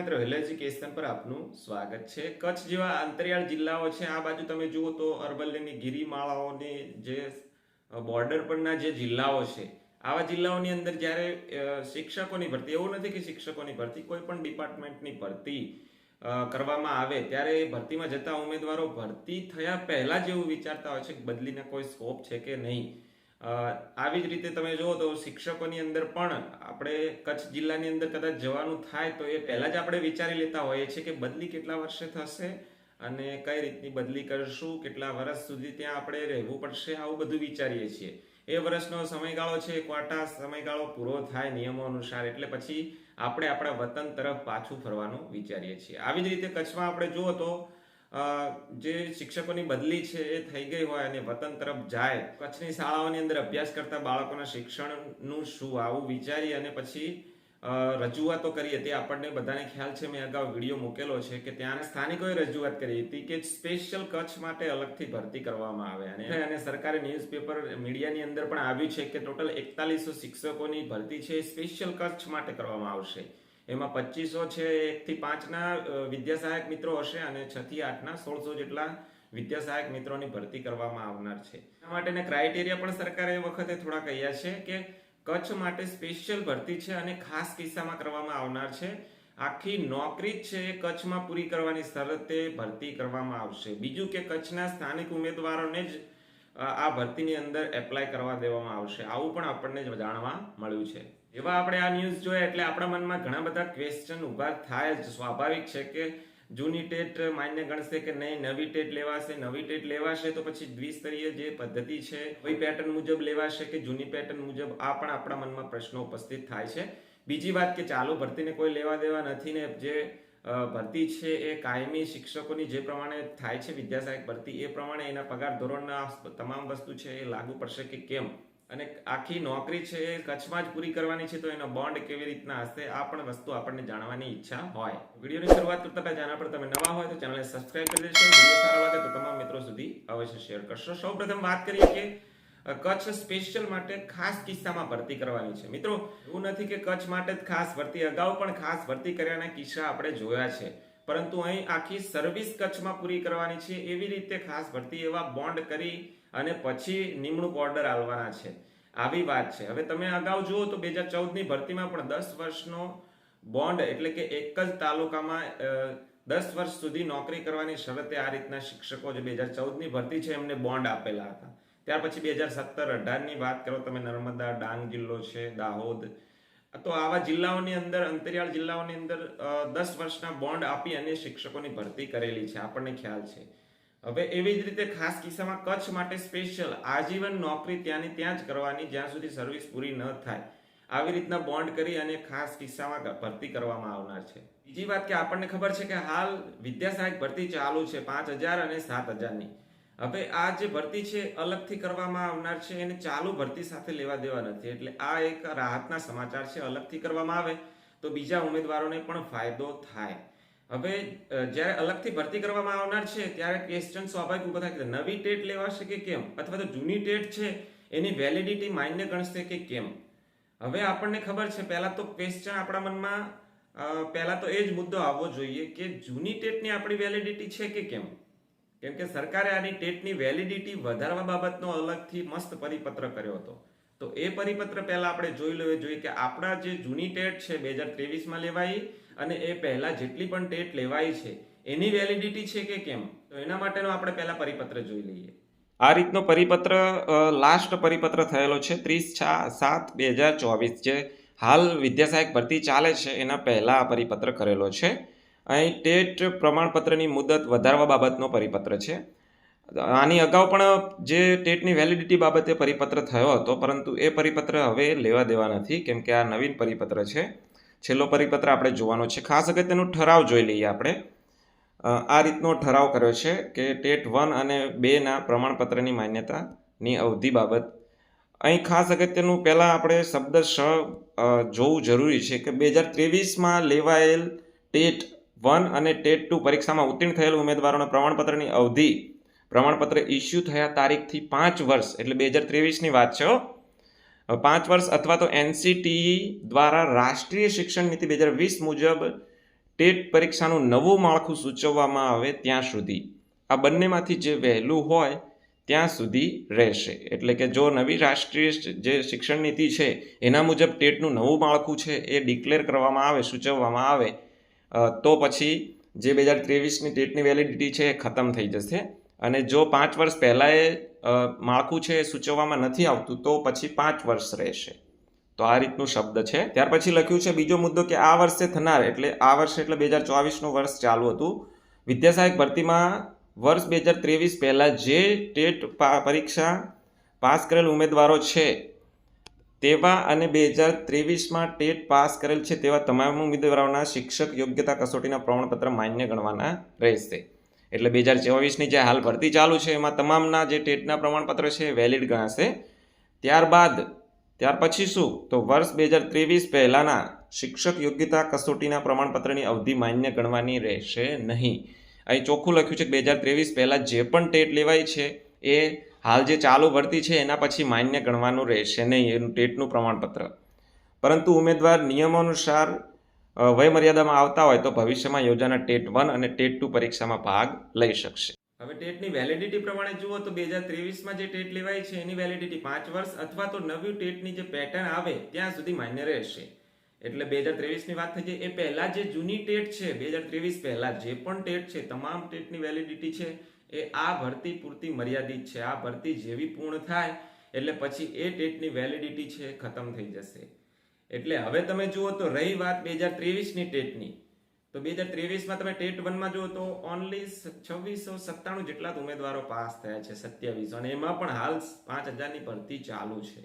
મિત્રો hill education પર આપનું સ્વાગત છે. કચ્છ જેવા અંતરિયાળ જિલ્લાઓ છે, આ બાજુ તમે જુઓ તો અરવલ્લીની ગિરિમાળાઓની જે બોર્ડર પરના જે જિલ્લાઓ છે, આવા જિલ્લાઓની અંદર જ્યારે શિક્ષકોની ભરતી, એવું નથી કે શિક્ષકોની ભરતી, કોઈ પણ ડિપાર્ટમેન્ટની ભરતી કરવામાં આવે, ત્યારે એ ભરતીમાં જતા ઉમેદવારો ભરતી થયા પહેલા જ એવું વિચારતા હોય છે કે બદલીને કોઈ સ્કોપ છે કે નહીં. આવી જ રીતે તમે જુઓ તો શિક્ષકોની અંદર પણ આપણે કચ્છ જિલ્લાની અંદર કદાચ જવાનું થાય તો એ પહેલાં જ આપણે વિચારી લેતા હોઈએ છીએ કે બદલી કેટલા વર્ષે થશે અને કઈ રીતની બદલી કરશું, કેટલા વર્ષ સુધી ત્યાં આપણે રહેવું પડશે આવું બધું વિચારીએ છીએ. એ વર્ષનો સમયગાળો છે ક્વાટા સમયગાળો પૂરો થાય નિયમો અનુસાર, એટલે પછી આપણે આપણા વતન તરફ પાછું ફરવાનું વિચારીએ છીએ. આવી જ રીતે કચ્છમાં આપણે જુઓ તો જે શિક્ષકોની બદલી છે એ થઈ ગઈ હોય અને વતન તરફ જાય કચ્છની શાળાઓની અંદર અભ્યાસ કરતા બાળકોના શિક્ષણનું શું? આવું વિચારી અને પછી રજૂઆતો કરી હતી. આપણને બધાને ખ્યાલ છે મેં અગાઉ વીડિયો મૂકેલો છે કે ત્યાંના સ્થાનિકોએ રજૂઆત કરી હતી કે સ્પેશિયલ કચ્છ માટે અલગથી ભરતી કરવામાં આવે. અને અને સરકારી ન્યૂઝપેપર મીડિયાની અંદર પણ આવ્યું છે કે ટોટલ એકતાલીસો શિક્ષકોની ભરતી છે સ્પેશિયલ કચ્છ માટે કરવામાં આવશે. એમાં પચીસો છે એકથી પાંચના વિદ્યાસહાયક મિત્રો હશે અને છ થી આઠના સોળસો જેટલા વિદ્યાસહાયક મિત્રોની ભરતી કરવામાં આવનાર છે. એના માટેના ક્રાઇટેરિયા પણ સરકારે એ વખતે થોડા કહ્યા છે કે કચ્છ માટે સ્પેશિયલ ભરતી છે અને ખાસ કિસ્સામાં કરવામાં આવનાર છે. આખી નોકરી જ છે એ કચ્છમાં પૂરી કરવાની શરતે ભરતી કરવામાં આવશે. બીજું કે કચ્છના સ્થાનિક ઉમેદવારોને જ આ ભરતીની અંદર એપ્લાય કરવા દેવામાં આવશે. આવું પણ આપણને જાણવા મળ્યું છે. જેવા આપણે આ ન્યૂઝ જોયા એટલે આપણા મનમાં ઘણા બધા ક્વેશ્ચન ઊભા થાય જ. સ્વાભાવિક છે કે જૂની ટેટ માન્ય ગણશે કે નહીં, નવી ટેટ લેવાશે, નવી ટેટ લેવાશે તો પછી દ્વિસ્તરીય જે પદ્ધતિ છે, કોઈ પેટર્ન મુજબ લેવાશે કે જૂની પેટર્ન મુજબ આ પણ આપણા મનમાં પ્રશ્નો ઉપસ્થિત થાય છે. બીજી વાત કે ચાલુ ભરતીને કોઈ લેવા દેવા નથી ને જે ભરતી છે એ કાયમી શિક્ષકોની જે પ્રમાણે થાય છે, વિદ્યાસહાયક ભરતી, એ પ્રમાણે એના પગાર ધોરણના તમામ વસ્તુ છે એ લાગુ પડશે કે કેમ? અને આખી નોકરી છે એ કચ્છમાં જ પૂરી કરવાની છે, તો એનો બોન્ડ કેવી રીતના હશે, આ પણ વસ્તુ આપણને જાણવાની ઈચ્છા હોય. વિડીયોની શરૂઆત કરતા પહેલા ચેનલ પર તમે નવા હોય તો ચેનલને સબસ્ક્રાઇબ કરી દેશો વીડિયો સારો લાગે તો તમામ મિત્રો સુધી અવશ્ય શેર કરશો. સૌપ્રથમ વાત કરીએ કે કચ્છ સ્પેશિયલ માટે ખાસ કિસ્સામાં ભરતી કરવાની છે. મિત્રો, એવું નથી કે કચ્છ માટે જ ખાસ ભરતી, અગાઉ પણ ખાસ ભરતી કર્યાના કિસ્સા આપણે જોયા છે. પરંતુ અહીં આખી સર્વિસ કચ્છમાં પૂરી કરવાની છે, એવી રીતે ખાસ ભરતી એવા બોન્ડ કરી અને પછી નિમણૂક ઓર્ડર આલવાના છે. આવી વાત છે. હવે તમે અગાઉ જુઓ તો બે હજાર ચૌદની ભરતીમાં પણ દસ વર્ષનો બોન્ડ એટલે કે એક જ તાલુકામાં દસ વર્ષ સુધી નોકરી કરવાની શરતે આ રીતના શિક્ષકો જે બે હજાર ચૌદની ભરતી છે એમને બોન્ડ આપેલા હતા. ત્યાર પછી બે હજાર સત્તર અઢારની વાત કરો તમે, નર્મદા, ડાંગ જિલ્લો છે, દાહોદ. તો આવા જિલ્લાઓની અંદર, અંતરિયાળ જિલ્લાઓની અંદર દસ વર્ષના બોન્ડ આપી અને શિક્ષકોની ભરતી કરેલી છે. આપણને ખ્યાલ છે. હવે એવી જ રીતે ખાસ કિસ્સામાં કચ્છ માટે સ્પેશિયલ આજીવન નોકરી ત્યાંની ત્યાં જ કરવાની જ્યાં સુધી સર્વિસ પૂરી ન થાય. આવી રીતના બોન્ડ કરી અને ખાસ કિસ્સામાં ભરતી કરવામાં આવનાર છે. બીજી વાત કે આપણને ખબર છે કે હાલ વિદ્યાસહાયક ભરતી ચાલુ છે પાંચ હજાર અને સાત હજારની. હવે આ જે ભરતી છે અલગથી કરવામાં આવનાર છે એને ચાલુ ભરતી સાથે લેવા દેવા નથી. એટલે આ એક રાહતના સમાચાર છે અલગથી કરવામાં આવે તો બીજા ઉમેદવારોને પણ ફાયદો થાય. હવે જ્યારે અલગથી ભરતી કરવામાં આવનાર છે, ત્યારે ક્વેશ્ચન સ્વાભાવિક ઊભો થાય કે નવી ટેટ લેવાશે કે કેમ? અથવા તો જૂની ટેટ છે, એની વેલિડિટી માન્ય ગણશે કે કેમ? હવે આપણને ખબર છે, પહેલા તો ક્વેશ્ચન આપણા મનમાં પહેલાં તો એ જ મુદ્દો આવવો જોઈએ કે જૂની ટેટની આપણી વેલિડિટી છે કે કેમ? કેમ કે સરકારે આની ટેટની વેલિડિટી વધારવા બાબતનો અલગથી મસ્ત પરિપત્ર કર્યો હતો. તો એ પરિપત્ર પહેલા આપણે જોઈ લેવું જોઈએ કે આપણા જે જૂની ટેટ છે, બે હજાર ત્રેવીસમાં લેવાઈ અને એ પહેલા જેટલી પણ ટેટ લેવાઈ છે, એની વેલિડિટી છે કે કેમ? તો એના માટેનો આપણે પહેલા પરિપત્ર જોઈ લઈએ. આ રીતનો પરિપત્ર લાસ્ટ પરિપત્ર થયેલો છે ત્રીસ સાત બે હજાર ચોવીસ, જે હાલ વિદ્યાસહાયક ભરતી ચાલે છે, એના પહેલાં આ પરિપત્ર કરેલો છે. અહીં ટેટ પ્રમાણપત્રની મુદત વધારવા બાબતનો પરિપત્ર છે. આની અગાઉ પણ જે ટેટની વેલિડિટી બાબતે પરિપત્ર થયો હતો, પરંતુ એ પરિપત્ર હવે લેવા દેવા નથી, કેમ કે આ નવીન પરિપત્ર છે. છેલ્લો પરિપત્ર આપણે જોવાનો છે. ખાસ અગત્યનો ઠરાવ જોઈ લઈએ આપણે. આ રીતનો ઠરાવ કર્યો છે કે ટેટ વન અને બેના પ્રમાણપત્રની માન્યતાની અવધિ બાબત. અહીં ખાસ અગત્યનું પહેલાં આપણે શબ્દ શ જોવું જરૂરી છે કે બે હજાર ત્રેવીસમાં લેવાયેલ ટેટ વન અને ટેટ ટુ પરીક્ષામાં ઉત્તીર્ણ થયેલ ઉમેદવારોના પ્રમાણપત્રની અવધિ પ્રમાણપત્ર ઇસ્યુ થયા તારીખથી પાંચ વર્ષ, એટલે બે હજાર ત્રેવીસની વાત છે પાંચ વર્ષ અથવા તો એનસીટીઈ દ્વારા રાષ્ટ્રીય શિક્ષણ નીતિ બે હજાર વીસ મુજબ ટેટ પરીક્ષાનું નવું માળખું સૂચવવામાં આવે ત્યાં સુધી. આ બંનેમાંથી જે વહેલું હોય ત્યાં સુધી રહેશે. એટલે કે જો નવી રાષ્ટ્રીય જે શિક્ષણ નીતિ છે, એના મુજબ ટેટનું નવું માળખું છે, એ ડિક્લેર કરવામાં આવે, સૂચવવામાં આવે તો પછી જે બે હજાર ત્રેવીસની ટેટની વેલિડિટી છે એ ખતમ થઈ જશે. અને જો પાંચ વર્ષ પહેલાં એ માળખું છે એ સૂચવવામાં નથી આવતું, તો પછી પાંચ વર્ષ રહેશે. તો આ રીતનું શબ્દ છે. ત્યાર પછી લખ્યું છે, બીજો મુદ્દો કે આ વર્ષે થનાર, એટલે આ વર્ષે એટલે બે હજાર ચોવીસનું વર્ષ ચાલુ હતું. વિદ્યાસહાયક ભરતીમાં વર્ષ બે હજાર ત્રેવીસ પહેલાં જે ટેટ પરીક્ષા પાસ કરેલ ઉમેદવારો છે, તેવા અને બે હજાર ત્રેવીસમાં ટેટ પાસ કરેલ છે તેવા તમામ ઉમેદવારોના શિક્ષક યોગ્યતા કસોટીના પ્રમાણપત્ર માન્ય ગણવાના રહેશે. એટલે બે હજાર ચોવીસની જે હાલ ભરતી ચાલુ છે, એમાં તમામના જે ટેટના પ્રમાણપત્ર છે વેલિડ ગણાશે. ત્યારબાદ, ત્યાર પછી શું? તો વર્ષ બે હજાર ત્રેવીસ પહેલાંના શિક્ષક યોગ્યતા કસોટીના પ્રમાણપત્રની અવધિ માન્ય ગણવાની રહેશે નહીં. અહીં ચોખ્ખું લખ્યું છે કે બે હજાર ત્રેવીસ પહેલાં જે પણ ટેટ લેવાય છે, એ હાલ જે ચાલુ ભરતી છે, એના પછી માન્ય ગણવાનું રહેશે નહીં, એનું ટેટનું પ્રમાણપત્ર. પરંતુ ઉમેદવાર નિયમો અનુસાર વયમર્યાદામાં આવતા હોય તો ભવિષ્યમાં યોજાનાર ટેટ વન અને ટેટ ટુ પરીક્ષામાં ભાગ લઈ શકશે. હવે ટેટની વેલિડિટી પ્રમાણે જુઓ તો બે હજાર ત્રેવીસમાં જે ટેટ લેવાય છે, એની વેલિડિટી પાંચ વર્ષ અથવા તો નવી ટેટની જે પેટર્ન આવે, ત્યાં સુધી માન્ય રહેશે. એટલે બે હજાર ત્રેવીસની વાત થઈ જાય, એ પહેલા જે જૂની ટેટ છે, બે હજાર ત્રેવીસ પહેલાં જે પણ ટેટ છે, તમામ ટેટની વેલિડિટી છે, એ આ ભરતી પૂરતી મર્યાદિત છે. આ ભરતી જેવી પૂર્ણ થાય, એટલે પછી એ ટેટની વેલિડિટી છે ખતમ થઈ જશે. એટલે હવે તમે જુઓ તો રહી વાત બે હજાર ત્રેવીસની ટેટની. તો બે હજાર ત્રેવીસમાં તમે ટેટ વનમાં જુઓ તો ઓનલી છવ્વીસો સત્તાણું જેટલા ઉમેદવારો પાસ થયા છે, સત્યાવીસો. અને એમાં પણ હાલ પાંચ હજારની ભરતી ચાલુ છે.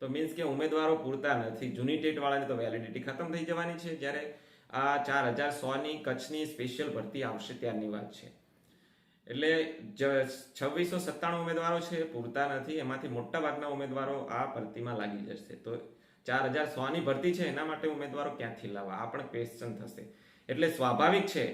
તો મીન્સ કે ઉમેદવારો પૂરતા નથી. જૂની ટેટવાળાની તો વેલિડિટી ખતમ થઈ જવાની છે. જ્યારે આ ચાર હજાર સોની કચ્છની સ્પેશિયલ ભરતી આવશે ત્યારની વાત છે. એટલે છવ્વીસો સત્તાણું ઉમેદવારો છે, પૂરતા નથી. એમાંથી મોટાભાગના ઉમેદવારો આ ભરતીમાં લાગી જશે. તો ચાર હજાર સોની ભરતી છે, એના માટે ઉમેદવારો ક્યાંથી લાવવા? આ પણ ક્વેશ્ચન થશે. એટલે સ્વાભાવિક છે,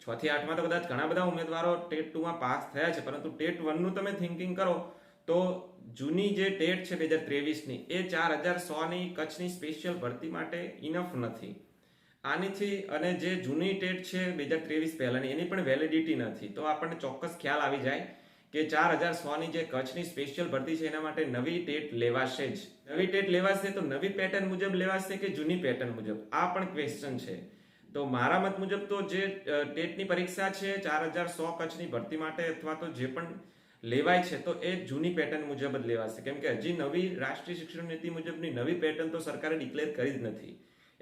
છ થી આઠમાં તો કદાચ ઘણા બધા ઉમેદવારો ટેટ ટુમાં પાસ થયા છે, પરંતુ ટેટ વનનું તમે થિંકિંગ કરો, તો જૂની જે ટેટ છે બે હજાર ત્રેવીસની એ ચાર હજાર સોની કચ્છની સ્પેશિયલ ભરતી માટે ઇનફ નથી. આનીથી અને જે જૂની ટેટ છે બે હજાર ત્રેવીસ પહેલાની, એની પણ વેલિડિટી નથી. તો આપણને ચોક્કસ ખ્યાલ આવી જાય કે ચાર હજાર સોની જે કચ્છની સ્પેશિયલ ભરતી છે, એના માટે નવી ટેટ લેવાશે જ. નવી ટેટ લેવાશે તો નવી પેટર્ન મુજબ લેવાશે કે જૂની પેટર્ન મુજબ? આ પણ ક્વેશ્ચન છે. તો મારા મત મુજબ તો જે ટેટની પરીક્ષા છે, ચાર હજાર સો કચ્છની ભરતી માટે અથવા તો જે પણ લેવાય છે, તો એ જૂની પેટર્ન મુજબ જ લેવાશે. કેમ કે હજી નવી રાષ્ટ્રીય શિક્ષણ નીતિ મુજબની નવી પેટર્ન તો સરકારે ડિક્લેર કરી જ નથી.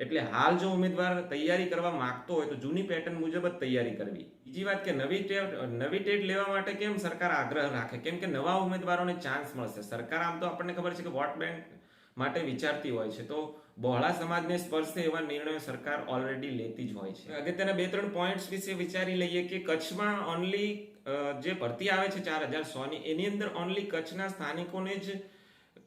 એટલે હાલ જો ઉમેદવાર તૈયારી કરવા માંગતો હોય તો જૂની પેટર્ન મુજબ જ તૈયારી કરવી. બીજી વાત કે નવી ટેટ નવી ટેટ લેવા માટે કેમ સરકાર આગ્રહ રાખે? કેમ કે નવા ઉમેદવારોને ચાન્સ મળશે. સરકાર આમ તો આપણને ખબર છે કે વોટ બેંક માટે વિચારતી હોય છે. તો બહોળા સમાજને સ્પર્શે એવા નિર્ણયો સરકાર ઓલરેડી લેતી જ હોય છે. અગત્યના બે ત્રણ પોઈન્ટ્સ વિશે વિચારી લઈએ કે કચ્છમાં ઓનલી જે ભરતી આવે છે ચાર હજાર સોની એની અંદર ઓનલી કચ્છના સ્થાનિકોને જ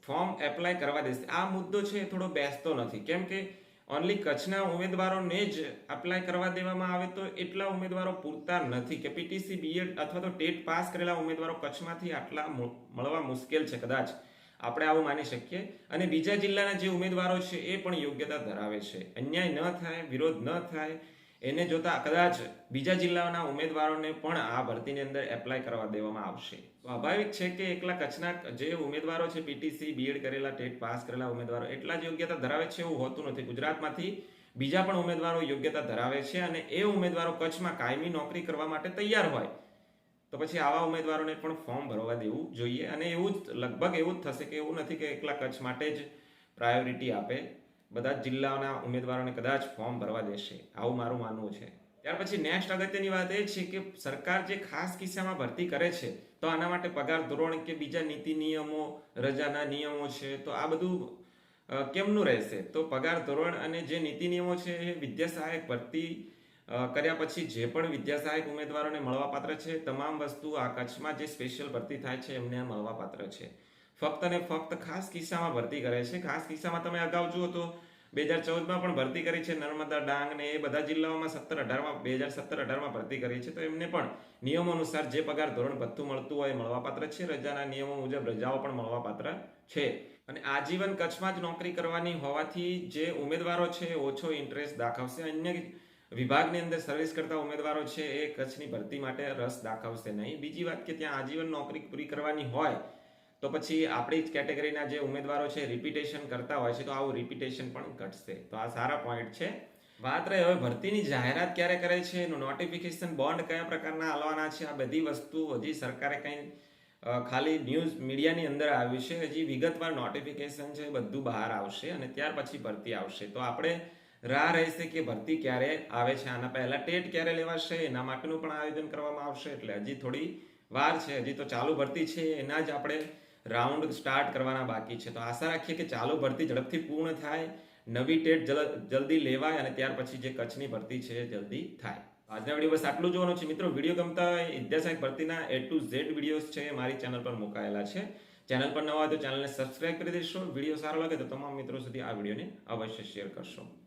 ફોર્મ એપ્લાય કરવા દેશે. આ મુદ્દો છે થોડો બેસતો નથી. કેમ કે ઓનલી કચ્છના ઉમેદવારોને જ એપ્લાય કરવા દેવામાં આવે તો એટલા ઉમેદવારો પૂરતા નથી. કે પીટીસી બીએડ અથવા તો ટેટ પાસ કરેલા ઉમેદવારો કચ્છમાંથી આટલા મળવા મુશ્કેલ છે કદાચ. આપણે આવું માની શકીએ. અને બીજા જિલ્લાના જે ઉમેદવારો છે એ પણ યોગ્યતા ધરાવે છે. અન્યાય ન થાય, વિરોધ ન થાય એને જોતા કદાચ બીજા જિલ્લાના ઉમેદવારોને પણ આ ભરતીની અંદર એપ્લાય કરવા દેવામાં આવશે. સ્વાભાવિક છે કે એકલા કચ્છના જે ઉમેદવારો છે પીટીસી બીએડ કરેલા ટેટ પાસ કરેલા ઉમેદવારો, એટલા જ યોગ્યતા ધરાવે છે એવું હોતું નથી. ગુજરાતમાંથી બીજા પણ ઉમેદવારો યોગ્યતા ધરાવે છે અને એ ઉમેદવારો કચ્છમાં કાયમી નોકરી કરવા માટે તૈયાર હોય. તો પછી આવા ઉમેદવારોને પણ ફોર્મ ભરવા દેવું જોઈએ અને એવું જ, લગભગ એવું જ થશે કે એવું નથી કે એકલા કચ્છ માટે જ પ્રાયોરિટી આપે. બધા જ જિલ્લાઓના ઉમેદવારોને કદાચ ફોર્મ ભરવા દેશે. આવું મારું માનવું છે. ત્યાર પછી નેક્સ્ટ અગત્યની વાત એ છે કે સરકાર જે ખાસ કિસ્સામાં ભરતી કરે છે, તો આના માટે પગાર ધોરણ કે બીજા નીતિ નિયમો, રજાના નિયમો છે, તો આ બધું કેમનું રહેશે? તો પગાર ધોરણ અને જે નીતિ નિયમો છે એ વિદ્યા સહાયક ભરતી કર્યા પછી જે પણ વિદ્યા સહાયક ઉમેદવારોને મળવાપાત્ર છે, તમામ વસ્તુ આ કચ્છમાં જે સ્પેશિયલ ભરતી થાય છે એમને મળવાપાત્ર છે. ફક્ત ને ફક્ત ખાસ કિસ્સામાં ભરતી કરે છે. ખાસ કિસ્સામાં તમે અગાઉ જુઓ તો બે હજાર ચૌદમાં પણ ભરતી કરી છે નર્મદા, ડાંગ ને એ બધા જિલ્લાઓમાં સત્તર અઢારમાં, બે હજાર સત્તર અઢારમાં ભરતી કરી છે. તો એમને પણ નિયમો અનુસાર જે પગાર ધોરણ ભથ્થું મળતું હોય મળવાપાત્ર છે. રજાના નિયમો મુજબ રજાઓ પણ મળવાપાત્ર છે. અને આજીવન કચ્છમાં જ નોકરી કરવાની હોવાથી જે ઉમેદવારો છે ઓછો ઇન્ટરેસ્ટ દાખવશે. અન્ય વિભાગની અંદર સર્વિસ કરતા ઉમેદવારો છે એ કચ્છની ભરતી માટે રસ દાખવશે નહીં. બીજી વાત કે ત્યાં આજીવન નોકરી પૂરી કરવાની હોય તો પછી આપણી જ કેટેગરીના જે ઉમેદવારો છે રિપીટેશન કરતા હોય છે, તો આવું રિપીટેશન પણ ઘટશે. તો આ સારા પોઈન્ટ છે. વાત રહી હવે ભરતીની જાહેરાત ક્યારે કરે છે? એનું નોટિફિકેશન બોન્ડ કયા પ્રકારના આલવાના છે? આ બધી વસ્તુ હજી સરકારે કંઈ ખાલી ન્યૂઝ મીડિયાની અંદર આવ્યું છે. હજી વિગતવાર નોટિફિકેશન છે બધું બહાર આવશે અને ત્યાર પછી ભરતી આવશે. તો આપણે રાહ રહેશે કે ભરતી ક્યારે આવે છે? આના પહેલાં ટેટ ક્યારે લેવાશે? એના માટેનું પણ આયોજન કરવામાં આવશે. એટલે હજી થોડી વાર છે. હજી તો ચાલુ ભરતી છે. એના જ આપણે રાઉન્ડ સ્ટાર્ટ કરવાના બાકી છે. તો આશા રાખીએ કે ચાલુ ભરતી ઝડપથી પૂર્ણ થાય, નવી ટેટ જલ- જલ્દી લેવાય અને ત્યાર પછી જે કચ્છની ભરતી છે જલ્દી થાય. આજના વીડિયો બસ આટલું જોવાનું છે. મિત્રો વીડિયો ગમતા હોય વિદ્યાસાગર ભરતીના એ ટુ ઝેડ વિડીયોઝ છે મારી ચેનલ પર મુકાયેલા છે. ચેનલ પર નવા હોય તો ચેનલને સબસ્ક્રાઇબ કરી દેશો. વીડિયો સારો લાગે તો તમામ મિત્રો સુધી આ વિડીયોને અવશ્ય શેર કરશો.